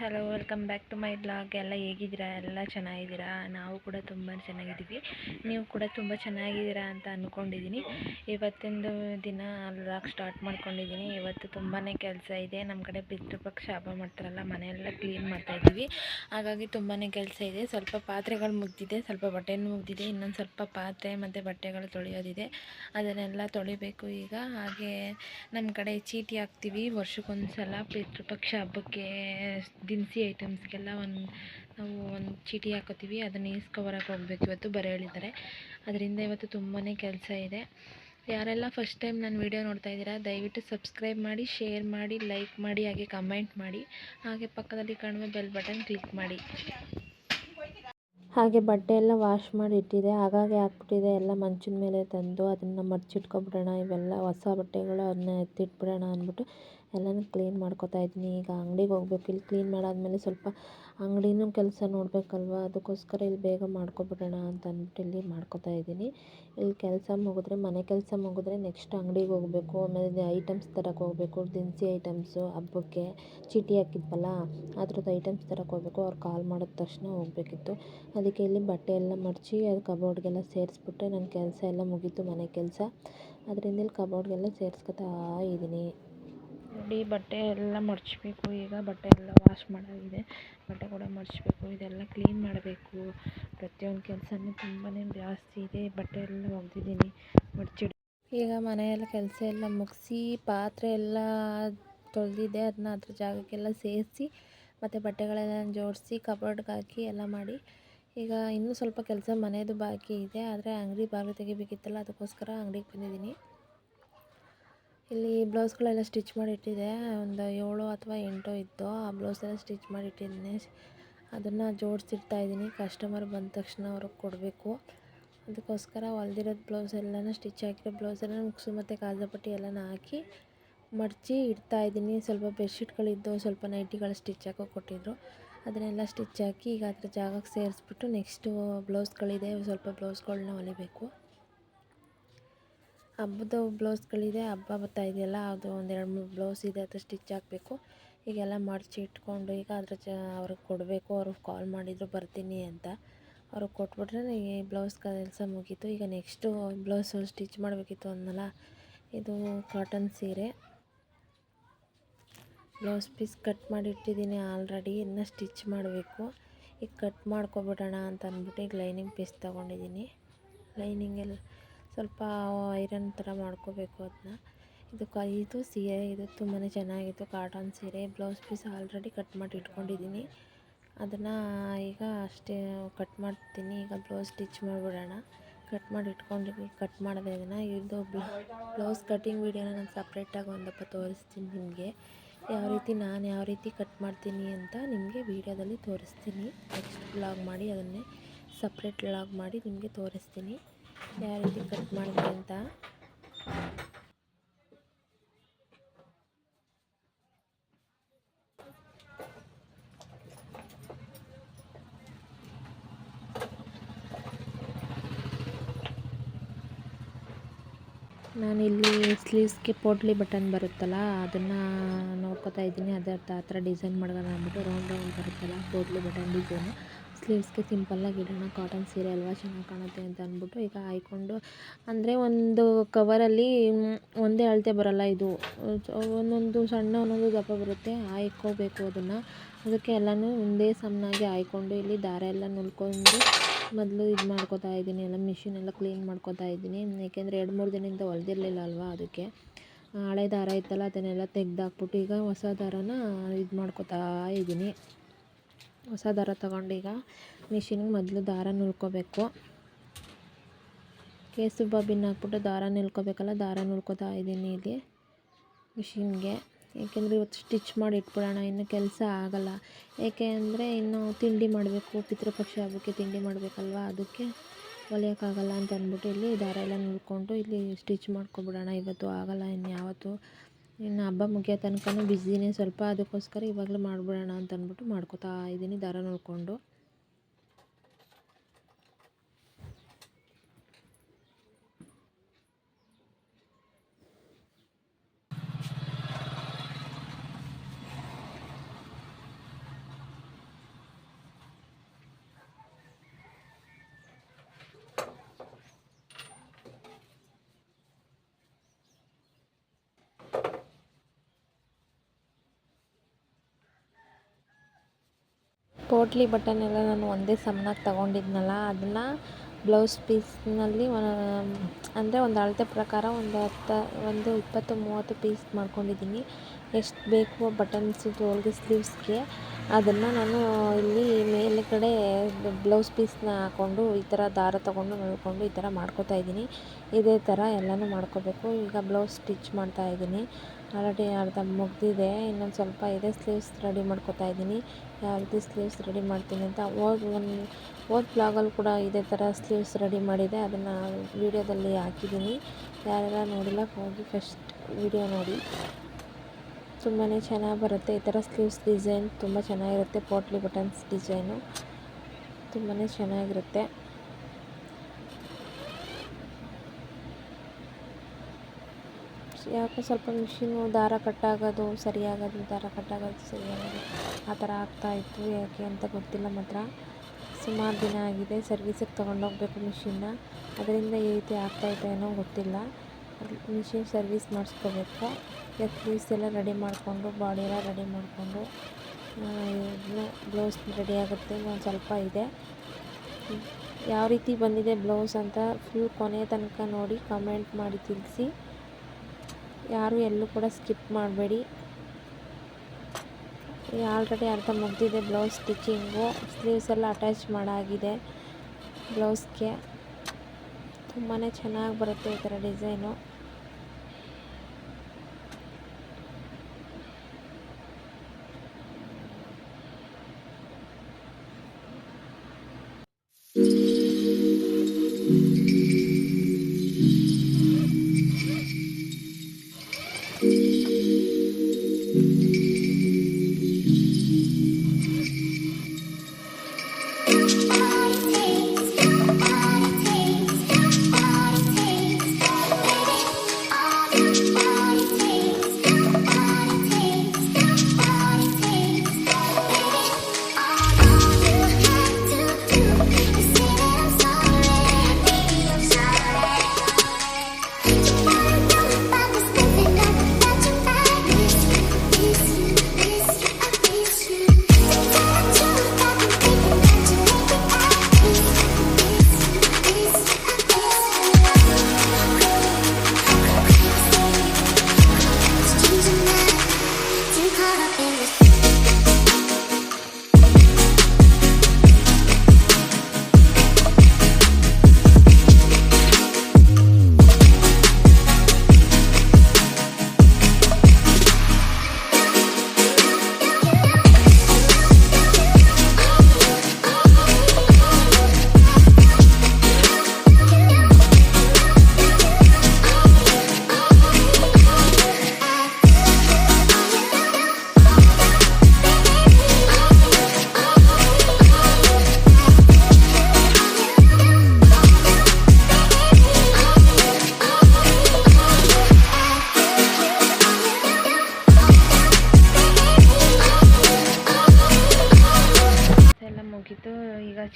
Hello welcome back to my blog ಎಲ್ಲ ಹೇಗಿದ್ದೀರಾ? ಎಲ್ಲ ಚೆನ್ನಾಗಿದ್ದೀರಾ? ನಾವು ಕೂಡ ತುಂಬ ಚೆನ್ನಾಗಿದ್ದೀವಿ. ನೀವು ಕೂಡ ತುಂಬ ಚೆನ್ನಾಗಿದ್ದೀರಾ ಅಂತ ಅಂದ್ಕೊಂಡಿದ್ದೀನಿ ಇವತ್ತಿಂದು ದಿನ ಬ್ಲಾಗ್ ಸ್ಟಾರ್ಟ್ ಮಾಡ್ಕೊಂಡಿದ್ದೀನಿ. ಇವತ್ತು ತುಂಬಾ ಕೆಲಸ ಇದೆ. ನಮ್ಮ ಕಡೆ ಪಿತೃಪಕ್ಷ ಹಬ್ಬ ಮಾಡ್ತಾರಲ್ಲ, ಮನೆಯೆಲ್ಲ ಕ್ಲೀನ್ ಮಾಡ್ತಾ ಇದ್ದೀವಿ. ಹಾಗಾಗಿ ತುಂಬಾ ಕೆಲಸ ಇದೆ. ಸ್ವಲ್ಪ ಪಾತ್ರೆಗಳು ಮುಗ್ದಿದೆ, ಸ್ವಲ್ಪ ಬಟ್ಟೆನೂ ಮುಗ್ದಿದೆ. ಇನ್ನೊಂದು ಸ್ವಲ್ಪ ಪಾತ್ರೆ ಮತ್ತು ಬಟ್ಟೆಗಳು ತೊಳೆಯೋದಿದೆ. ಅದನ್ನೆಲ್ಲ ತೊಳಿಬೇಕು ಈಗ. ಹಾಗೆ ನಮ್ಮ ಕಡೆ ಚೀಟಿ ಹಾಕ್ತೀವಿ. ವರ್ಷಕ್ಕೊಂದು ಸಲ ಪಿತೃಪಕ್ಷ ಹಬ್ಬಕ್ಕೆ ದಿನಸಿ ಐಟಮ್ಸ್ಗೆಲ್ಲ ಒಂದು ನಾವು ಒಂದು ಚೀಟಿ ಹಾಕೋತೀವಿ, ಅದನ್ನು ಈಸ್ಕೊಬರಕ್ಕೆ ಹೋಗ್ಬೇಕು ಇವತ್ತು ಬರೋ ಹೇಳಿದ್ದಾರೆ. ಅದರಿಂದ ಇವತ್ತು ತುಂಬಾ ಕೆಲಸ ಇದೆ. ಯಾರೆಲ್ಲ ಫಸ್ಟ್ ಟೈಮ್ ನನ್ನ ವೀಡಿಯೋ ನೋಡ್ತಾ ಇದ್ದೀರಾ, ದಯವಿಟ್ಟು ಸಬ್ಸ್ಕ್ರೈಬ್ ಮಾಡಿ ಶೇರ್ ಮಾಡಿ ಲೈಕ್ ಮಾಡಿ, ಹಾಗೆ ಕಮೆಂಟ್ ಮಾಡಿ. ಹಾಗೆ ಪಕ್ಕದಲ್ಲಿ ಕಾಣುವ ಬೆಲ್ ಬಟನ್ ಕ್ಲಿಕ್ ಮಾಡಿ. ಹಾಗೆ ಬಟ್ಟೆ ಎಲ್ಲ ವಾಶ್ ಮಾಡಿ ಇಟ್ಟಿದೆ. ಹಾಗಾಗಿ ಹಾಕ್ಬಿಟ್ಟಿದೆ. ಎಲ್ಲ ಮಂಚಿನ ಮೇಲೆ ತಂದು, ಅದನ್ನು ಮಡಚಿಟ್ಕೊಬಿಡೋಣ ಇವೆಲ್ಲ ಹೊಸ ಬಟ್ಟೆಗಳು, ಅದನ್ನ ಎತ್ತಿಟ್ಬಿಡೋಣ ಅಂದ್ಬಿಟ್ಟು ಎಲ್ಲನೂ ಕ್ಲೀನ್ ಮಾಡ್ಕೊತಾ ಇದ್ದೀನಿ. ಈಗ ಅಂಗ್ಡಿಗೆ ಹೋಗ್ಬೇಕು. ಇಲ್ಲಿ ಕ್ಲೀನ್ ಮಾಡಾದ್ಮೇಲೆ ಸ್ವಲ್ಪ ಅಂಗಡಿನೂ ಕೆಲಸ ನೋಡಬೇಕಲ್ವ? ಅದಕ್ಕೋಸ್ಕರ ಇಲ್ಲಿ ಬೇಗ ಮಾಡ್ಕೊಬಿಡೋಣ ಅಂತ ಅಂದ್ಬಿಟ್ಟು ಇಲ್ಲಿ ಮಾಡ್ಕೊತಾ ಇದ್ದೀನಿ. ಇಲ್ಲಿ ಕೆಲಸ ಮುಗಿದ್ರೆ, ಮನೆ ಕೆಲಸ ಮುಗಿದ್ರೆ ನೆಕ್ಸ್ಟ್ ಅಂಗಡಿಗೆ ಹೋಗಬೇಕು. ಆಮೇಲೆ ಐಟಮ್ಸ್ ತರಕ್ಕೆ ಹೋಗಬೇಕು. ದಿನಸಿ ಐಟಮ್ಸು ಹಬ್ಬಕ್ಕೆ ಚೀಟಿ ಹಾಕಿದ್ವಲ್ಲ, ಅದ್ರದ್ದು ಐಟಮ್ಸ್ ತರಕ್ಕೆ ಹೋಗಬೇಕು. ಅವ್ರು ಕಾಲ್ ಮಾಡಿದ ತಕ್ಷಣ ಹೋಗಬೇಕಿತ್ತು. ಅದಕ್ಕೆ ಇಲ್ಲಿ ಬಟ್ಟೆ ಎಲ್ಲ ಮಡಚಿ, ಅದು ಕಬೋರ್ಡ್ಗೆಲ್ಲ ಸೇರಿಸ್ಬಿಟ್ಟೆ. ನನ್ನ ಕೆಲಸ ಎಲ್ಲ ಮುಗೀತು, ಮನೆ ಕೆಲಸ. ಅದರಿಂದ ಇಲ್ಲಿ ಕಬೋರ್ಡ್ಗೆಲ್ಲ ಸೇರಿಸ್ಕೊತಾ ಇದ್ದೀನಿ. ನೋಡಿ, ಬಟ್ಟೆ ಎಲ್ಲ ಮಡಚಬೇಕು ಈಗ ಬಟ್ಟೆ ಎಲ್ಲ ವಾಶ್ ಮಾಡಾಗಿದೆ. ಬಟ್ಟೆ ಕೂಡ ಮಡಚಬೇಕು ಇದೆಲ್ಲ ಕ್ಲೀನ್ ಮಾಡಬೇಕು. ಪ್ರತಿಯೊಂದು ಕೆಲಸನೂ ತುಂಬಾ ಜಾಸ್ತಿ ಇದೆ. ಬಟ್ಟೆ ಎಲ್ಲ ಒಗ್ದಿದ್ದೀನಿ. ಮಡಚಿಡಿ ಈಗ ಮನೆಯೆಲ್ಲ ಕೆಲಸ ಎಲ್ಲ ಮುಗಿಸಿ, ಪಾತ್ರೆ ಎಲ್ಲ ತೊಳೆದಿದ್ದೆ. ಅದನ್ನ ಅದ್ರ ಜಾಗಕ್ಕೆಲ್ಲ ಸೇರಿಸಿ, ಮತ್ತು ಬಟ್ಟೆಗಳೆಲ್ಲ ಜೋಡಿಸಿ ಕಬೋರ್ಡ್ಗೆ ಹಾಕಿ ಎಲ್ಲ ಮಾಡಿ. ಈಗ ಇನ್ನೂ ಸ್ವಲ್ಪ ಕೆಲಸ ಮನೆಯದು ಬಾಕಿ ಇದೆ. ಆದರೆ ಅಂಗಡಿ ಬಾಗಿಲು ತೆಗಿಬೇಕಿತ್ತಲ್ಲ, ಅದಕ್ಕೋಸ್ಕರ ಅಂಗಡಿಗೆ ಬಂದಿದ್ದೀನಿ. ಇಲ್ಲಿ ಬ್ಲೌಸ್ಗಳೆಲ್ಲ ಸ್ಟಿಚ್ ಮಾಡಿ ಇಟ್ಟಿದೆ ಒಂದು ಏಳು ಅಥವಾ ಎಂಟು ಇತ್ತು. ಆ ಬ್ಲೌಸೆಲ್ಲ ಸ್ಟಿಚ್ ಮಾಡಿ ಇಟ್ಟಿದ್ದೀನಿ ಅದನ್ನು ಜೋಡಿಸಿಡ್ತಾ ಇದ್ದೀನಿ. ಕಸ್ಟಮರ್ ಬಂದ ತಕ್ಷಣ ಅವ್ರಿಗೆ ಕೊಡಬೇಕು. ಅದಕ್ಕೋಸ್ಕರ ಹೊಲ್ದಿರೋದು ಬ್ಲೌಸ್ ಎಲ್ಲನೂ ಸ್ಟಿಚ್ ಹಾಕಿರೋ ಬ್ಲೌಸ್ ಎಲ್ಲ ಮುಗ್ಸು ಮತ್ತು ಪಟ್ಟಿ ಎಲ್ಲನೂ ಹಾಕಿ ಮಡಚಿ ಇಡ್ತಾ ಇದ್ದೀನಿ. ಸ್ವಲ್ಪ ಬೆಡ್ಶೀಟ್ಗಳಿದ್ದು ಸ್ವಲ್ಪ ನೈಟಿಗಳು ಸ್ಟಿಚ್ ಹಾಕೋ ಕೊಟ್ಟಿದ್ದರು ಅದನ್ನೆಲ್ಲ ಸ್ಟಿಚ್ ಹಾಕಿ ಈಗ ಅದರ ಜಾಗಕ್ಕೆ ಸೇರಿಸ್ಬಿಟ್ಟು ನೆಕ್ಸ್ಟು ಬ್ಲೌಸ್ಗಳಿದೆ. ಸ್ವಲ್ಪ ಬ್ಲೌಸ್ಗಳನ್ನ ಹೊಲಿಬೇಕು. ಹಬ್ಬದ ಬ್ಲೌಸ್ಗಳಿದೆ, ಹಬ್ಬ ಬರ್ತಾ ಇದೆಯಲ್ಲ, ಅದು ಒಂದೆರಡು ಮೂರು ಬ್ಲೌಸ್ ಇದೆ ಅದು ಸ್ಟಿಚ್ ಹಾಕಬೇಕು. ಈಗೆಲ್ಲ ಮಡಚಿ ಇಟ್ಕೊಂಡು ಈಗ ಅದ್ರ ಜ ಅವ್ರಿಗೆ ಕೊಡಬೇಕು ಅವರು ಕಾಲ್ ಮಾಡಿದರು ಬರ್ತೀನಿ ಅಂತ. ಅವ್ರಿಗೆ ಕೊಟ್ಬಿಟ್ರೆ ಈ ಬ್ಲೌಸ್ ಕೆಲಸ ಮುಗೀತು. ಈಗ ನೆಕ್ಸ್ಟು ಬ್ಲೌಸು ಸ್ಟಿಚ್ ಮಾಡಬೇಕಿತ್ತು ಅಂದನಲ್ಲ, ಇದು ಕಾಟನ್ ಸೀರೆ. ಬ್ಲೌಸ್ ಪೀಸ್ ಕಟ್ ಮಾಡಿ ಇಟ್ಟಿದ್ದೀನಿ ಆಲ್ರೆಡಿ ಇನ್ನು ಸ್ಟಿಚ್ ಮಾಡಬೇಕು. ಈಗ ಕಟ್ ಮಾಡ್ಕೊಬಿಡೋಣ ಅಂತ ಅಂದ್ಬಿಟ್ಟು ಈಗ ಲೈನಿಂಗ್ ಪೀಸ್ ತೊಗೊಂಡಿದ್ದೀನಿ. ಲೈನಿಂಗೆಲ್ಲ ಸ್ವಲ್ಪ ಐರನ್ ಥರ ಮಾಡ್ಕೋಬೇಕು ಅದನ್ನ. ಇದು ಕ ಇದು ಸೀರೆ, ಇದು ತುಂಬಾ ಚೆನ್ನಾಗಿತ್ತು, ಕಾಟನ್ ಸೀರೆ, ಬ್ಲೌಸ್ ಪೀಸ್ ಆಲ್ರೆಡಿ ಕಟ್ ಮಾಡಿ ಇಟ್ಕೊಂಡಿದ್ದೀನಿ. ಅದನ್ನು ಈಗ ಅಷ್ಟೇ ಕಟ್ ಮಾಡ್ತೀನಿ, ಈಗ ಬ್ಲೌಸ್ ಸ್ಟಿಚ್ ಮಾಡಿಬಿಡೋಣ. ಕಟ್ ಮಾಡಿ ಇಟ್ಕೊಂಡಿದ್ದೀನಿ ಕಟ್ ಮಾಡಿದೆ ಅದನ್ನು ಇದು ಬ್ಲೌಸ್ ಕಟ್ಟಿಂಗ್ ವೀಡಿಯೋನ ನಾನು ಸಪ್ರೇಟಾಗಿ ಒಂದಪ್ಪ ತೋರಿಸ್ತೀನಿ ನಿಮಗೆ. ಯಾವ ರೀತಿ ನಾನು ಯಾವ ರೀತಿ ಕಟ್ ಮಾಡ್ತೀನಿ ಅಂತ ನಿಮಗೆ ವೀಡಿಯೋದಲ್ಲಿ ತೋರಿಸ್ತೀನಿ. ನೆಕ್ಸ್ಟ್ ಬ್ಲಾಗ್ ಮಾಡಿ ಅದನ್ನೇ ಸಪ್ರೇಟ್ ಬ್ಲಾಗ್ ಮಾಡಿ ನಿಮಗೆ ತೋರಿಸ್ತೀನಿ. ಯಾವ ರೀತಿ ಕಟ್ ಮಾಡಿದೆ ಅಂತ? ನಾನಿಲ್ಲಿ ಸ್ಲೀವ್ಸ್ಗೆ ಪೋಟ್ಲಿ ಬಟನ್ ಬರುತ್ತಲ್ಲ, ಅದನ್ನು ನೋಡ್ಕೊತಾ ಇದ್ದೀನಿ. ಅದರ ಆ ಥರ ಡಿಸೈನ್ ಮಾಡ್ಕೊಂಡು ಅಂದ್ಬಿಟ್ಟು ರೌಂಡ್ ರೌಂಡ್ ಬರುತ್ತಲ್ಲ, ಪೋಟ್ಲಿ ಬಟನ್ ಡಿಸೈನು ಸ್ಲೀವ್ಸ್ಗೆ ಸಿಂಪಲ್ಲಾಗಿ ಇಡೋಣ, ಕಾಟನ್ ಸೀರೆ ಅಲ್ವಾ, ಚೆನ್ನಾಗಿ ಕಾಣುತ್ತೆ ಅಂತ ಅಂದ್ಬಿಟ್ಟು ಈಗ ಹಾಯ್ಕೊಂಡು, ಅಂದರೆ ಒಂದು ಕವರಲ್ಲಿ ಒಂದೇ ಅಳತೆ ಬರೋಲ್ಲ ಇದು. ಒಂದೊಂದು ಸಣ್ಣ ಒಂದೊಂದು ದಪ್ಪ ಬರುತ್ತೆ, ಹಾಯ್ಕೋಬೇಕು ಅದನ್ನು. ಅದಕ್ಕೆ ಎಲ್ಲನೂ ಒಂದೇ ಸಮನಾಗಿ ಹಾಯ್ಕೊಂಡು ಇಲ್ಲಿ ದಾರ ಎಲ್ಲ ನುಲ್ಕೊಂಡು ಮೊದಲು ಇದು ಮಾಡ್ಕೊತಾ ಇದ್ದೀನಿ, ಎಲ್ಲ ಮಿಷಿನ್ ಎಲ್ಲ ಕ್ಲೀನ್ ಮಾಡ್ಕೊತಾ ಇದ್ದೀನಿ. ಏಕೆಂದರೆ ಎರಡು ಮೂರು ದಿನದಿಂದ ಹೊಲ್ದಿರಲಿಲ್ಲ ಅಲ್ವಾ ಅದಕ್ಕೆ. ಹಳೆ ದಾರ ಇತ್ತಲ್ಲ, ಅದನ್ನೆಲ್ಲ ತೆಗ್ದಾಕ್ಬಿಟ್ಟು ಈಗ ಹೊಸ ದಾರನ ಇದು ಮಾಡ್ಕೊತಾ ಇದ್ದೀನಿ. ಹೊಸ ದಾರ ತಗೊಂಡೀಗ ಮಿಷಿನ್ಗೆ ಮೊದಲು ದಾರ ನುಲ್ಕೋಬೇಕು. ಕೇಸು ಬಾಬಿನ ಹಾಕ್ಬಿಟ್ಟು ದಾರ ನಿಲ್ಕೋಬೇಕಲ್ಲ, ದಾರ ನುಲ್ಕೋತಾ ಇದ್ದೀನಿ ಇಲ್ಲಿ ಮಿಷಿನ್ಗೆ. ಏಕೆಂದರೆ ಇವತ್ತು ಸ್ಟಿಚ್ ಮಾಡಿ ಇಟ್ಬಿಡೋಣ, ಇನ್ನು ಕೆಲಸ ಆಗಲ್ಲ. ಏಕೆ ಅಂದರೆ ಇನ್ನು ತಿಂಡಿ ಮಾಡಬೇಕು, ಪಿತೃಪಕ್ಷ ಹಬ್ಬಕ್ಕೆ ತಿಂಡಿ ಮಾಡಬೇಕಲ್ವ, ಅದಕ್ಕೆ ಹೊಲಿಯೋಕ್ಕಾಗಲ್ಲ ಅಂತ ಅಂದ್ಬಿಟ್ಟು ಇಲ್ಲಿ ದಾರ ಎಲ್ಲ ನುಲ್ಕೊಂಡು ಇಲ್ಲಿ ಸ್ಟಿಚ್ ಮಾಡ್ಕೊಬಿಡೋಣ. ಇವತ್ತು ಆಗಲ್ಲ ಇನ್ನು ಯಾವತ್ತು ಇನ್ನು ಹಬ್ಬ ಮುಗಿಯೋ ತನಕನೂ ಬ್ಯುಸಿನೇ ಸ್ವಲ್ಪ ಅದಕ್ಕೋಸ್ಕರ ಇವಾಗಲೇ ಮಾಡಿಬಿಡೋಣ ಅಂತ ಅಂದ್ಬಿಟ್ಟು ಮಾಡ್ಕೊತಾ ಇದ್ದೀನಿ ದಾರ ನೋಡಿಕೊಂಡು. ಪೋಟ್ಲಿ ಎಲ್ಲ ನಾನು ಒಂದೇ ಸಮನಾಗಿ ತಗೊಂಡಿದ್ನಲ್ಲ ಅದನ್ನು ಬ್ಲೌಸ್ ಪೀಸ್ನಲ್ಲಿ ಅಂದರೆ ಒಂದು ಅಳತೆ ಪ್ರಕಾರ ಒಂದು ಹತ್ತು, ಒಂದು ಇಪ್ಪತ್ತು, ಮೂವತ್ತು ಪೀಸ್ ಮಾಡ್ಕೊಂಡಿದ್ದೀನಿ. ಎಷ್ಟು ಬೇಕು ಬಟನ್ಸು ಹೊಲ್ಗೆ ಸ್ಲೀವ್ಸ್ಗೆ ಅದನ್ನು ನಾನು ಇಲ್ಲಿ ಮೇಲುಗಡೆ ಬ್ಲೌಸ್ ಪೀಸ್ನ ಹಾಕ್ಕೊಂಡು, ಈ ಥರ ದಾರ ತೊಗೊಂಡು ನೋಡಿಕೊಂಡು ಈ ಥರ ಮಾಡ್ಕೋತಾ ಇದ್ದೀನಿ. ಇದೇ ಥರ ಎಲ್ಲನೂ ಮಾಡ್ಕೋಬೇಕು. ಈಗ ಬ್ಲೌಸ್ ಸ್ಟಿಚ್ ಮಾಡ್ತಾ ಇದ್ದೀನಿ. ಆಲ್ರೆಡಿ ಅರ್ಧ ಮುಗಿದಿದೆ. ಇನ್ನೊಂದು ಸ್ವಲ್ಪ ಇದೆ. ಸ್ಲೀವ್ಸ್ ರೆಡಿ ಮಾಡ್ಕೋತಾ ಇದ್ದೀನಿ. ಯಾವ ರೀತಿ ಸ್ಲೀವ್ಸ್ ರೆಡಿ ಮಾಡ್ತೀನಿ ಅಂತ ಓದ್ ಒಂದು ಓದ್ ಬ್ಲಾಗಲ್ಲಿ ಕೂಡ ಇದೇ ಥರ ಸ್ಲೀವ್ಸ್ ರೆಡಿ ಮಾಡಿದೆ. ಅದನ್ನು ವೀಡಿಯೋದಲ್ಲಿ ಹಾಕಿದ್ದೀನಿ. ಯಾರೆಲ್ಲ ನೋಡಿಲ್ಲ, ಹೋಗಿ ಫಸ್ಟ್ ವಿಡಿಯೋ ನೋಡಿ. ತುಂಬಾ ಚೆನ್ನಾಗಿ ಬರುತ್ತೆ. ಈ ಥರ ಸ್ಲೀವ್ಸ್ ಡಿಸೈನ್ ತುಂಬ ಚೆನ್ನಾಗಿರುತ್ತೆ. ಪೋಟ್ಲಿ ಬಟನ್ಸ್ ಡಿಸೈನು ತುಂಬಾ ಚೆನ್ನಾಗಿರುತ್ತೆ. ಯಾಕೋ ಸ್ವಲ್ಪ ಮಿಷಿನು ದಾರ ಕಟ್ಟಾಗೋದು ಸರಿಯಾಗೋದು, ದಾರ ಕಟ್ಟಾಗೋದು ಸರಿಯಾಗೋದು, ಆ ಥರ ಆಗ್ತಾಯಿತ್ತು ಯಾಕೆ ಅಂತ ಗೊತ್ತಿಲ್ಲ ಮಾತ್ರ. ಸುಮಾರು ದಿನ ಆಗಿದೆ, ಸರ್ವಿಸಿಗೆ ತೊಗೊಂಡೋಗ್ಬೇಕು ಮಿಷಿನ್ನ ಅದರಿಂದ ಈ ರೀತಿ ಆಗ್ತಾಯಿದೆ ಏನೋ ಗೊತ್ತಿಲ್ಲ. ಮಿಷಿನ್ ಸರ್ವಿಸ್ ಮಾಡಿಸ್ಕೋಬೇಕು. ಈಗ ಪೀಸ್ ಎಲ್ಲ ರೆಡಿ ಮಾಡಿಕೊಂಡು ಬಾಡಿ ಎಲ್ಲ ರೆಡಿ ಮಾಡಿಕೊಂಡು ಇನ್ನು ಬ್ಲೌಸ್ ರೆಡಿ ಆಗುತ್ತೆ ಇನ್ನೊಂದು ಸ್ವಲ್ಪ ಇದೆ. ಯಾವ ರೀತಿ ಬಂದಿದೆ ಬ್ಲೌಸ್ ಅಂತ ಫುಲ್ ಕೊನೆ ತನಕ ನೋಡಿ ಕಮೆಂಟ್ ಮಾಡಿ ತಿಳಿಸಿ. ಯಾರು ಎಲ್ಲೂ ಕೂಡ ಸ್ಕಿಪ್ ಮಾಡಬೇಡಿ. ಆಲ್ರೆಡಿ ಅರ್ಧ ಮುಗಿದಿದೆ ಬ್ಲೌಸ್ ಸ್ಟಿಚಿಂಗು. ಸ್ಲೀವ್ಸ್ ಎಲ್ಲ ಅಟ್ಯಾಚ್ ಮಾಡಾಗಿದೆ ಬ್ಲೌಸ್ಗೆ. ತುಂಬಾ ಚೆನ್ನಾಗಿ ಬರುತ್ತೆ ಈ ಥರ ಡಿಸೈನು.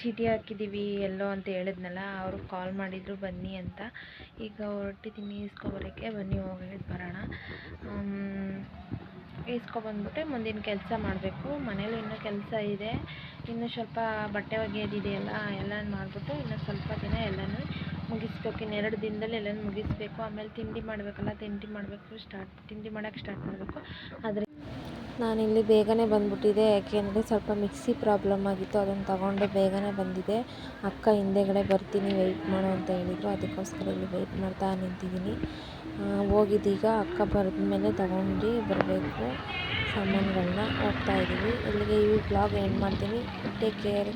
ಚೀಟಿ ಹಾಕಿದ್ದೀವಿ, ಎಲ್ಲೋ ಅಂತ ಹೇಳಿದ್ನಲ್ಲ, ಅವರು ಕಾಲ್ ಮಾಡಿದರು, ಬನ್ನಿ ಅಂತ. ಈಗ ಹೊರಟಿದ್ದೀನಿ, ಇಸ್ಕೊಬರೋಕ್ಕೆ, ಬನ್ನಿ ಹೋಗಿ ಬರೋಣ. ಇಸ್ಕೊಬಂದ್ಬಿಟ್ಟೆ ಮುಂದಿನ ಕೆಲಸ ಮಾಡಬೇಕು. ಮನೇಲಿ ಇನ್ನೂ ಕೆಲಸ ಇದೆ. ಇನ್ನು ಸ್ವಲ್ಪ ಬಟ್ಟೆ ಒಗೆಯೋದಿದೆಯಲ್ಲ ಎಲ್ಲ ಮಾಡಿಬಿಟ್ಟು ಇನ್ನು ಸ್ವಲ್ಪ ದಿನ ಎಲ್ಲನೂ ಮುಗಿಸ್ಬೇಕು. ಇನ್ನೆರಡು ದಿನದಲ್ಲಿ ಎಲ್ಲನೂ ಮುಗಿಸ್ಬೇಕು. ಆಮೇಲೆ ತಿಂಡಿ ಮಾಡಬೇಕಲ್ಲ, ತಿಂಡಿ ಮಾಡಬೇಕು. ಸ್ಟಾರ್ಟ್, ತಿಂಡಿ ಮಾಡೋಕ್ಕೆ ಸ್ಟಾರ್ಟ್ ಮಾಡಬೇಕು. ಆದರೆ ನಾನಿಲ್ಲಿ ಬೇಗನೆ ಬಂದ್ಬಿಟ್ಟಿದೆ ಯಾಕೆಂದರೆ ಸ್ವಲ್ಪ ಮಿಕ್ಸಿ ಪ್ರಾಬ್ಲಮ್ ಆಗಿತ್ತು, ಅದನ್ನು ತಗೊಂಡು ಬೇಗನೆ ಬಂದಿದೆ. ಅಕ್ಕ ಹಿಂದೆಗಡೆ ಬರ್ತೀನಿ, ವೆಯ್ಟ್ ಮಾಡು ಅಂತ ಹೇಳಿದರು. ಅದಕ್ಕೋಸ್ಕರ ಇಲ್ಲಿ ವೆಯ್ಟ್ ಮಾಡ್ತಾ ನಿಂತಿದ್ದೀನಿ. ಹೋಗಿದ್ದೀಗ ಅಕ್ಕ ಬರೆದ ಮೇಲೆ ತಗೊಂಡು ಬರಬೇಕು. ಸಾಮಾನುಗಳನ್ನ ಹೋಗ್ತಾ ಇದ್ದೀವಿ. ಇಲ್ಲಿಗೆ ಈ ಬ್ಲಾಗ್ ಎಂಡ್ ಮಾಡ್ತೀನಿ. Take care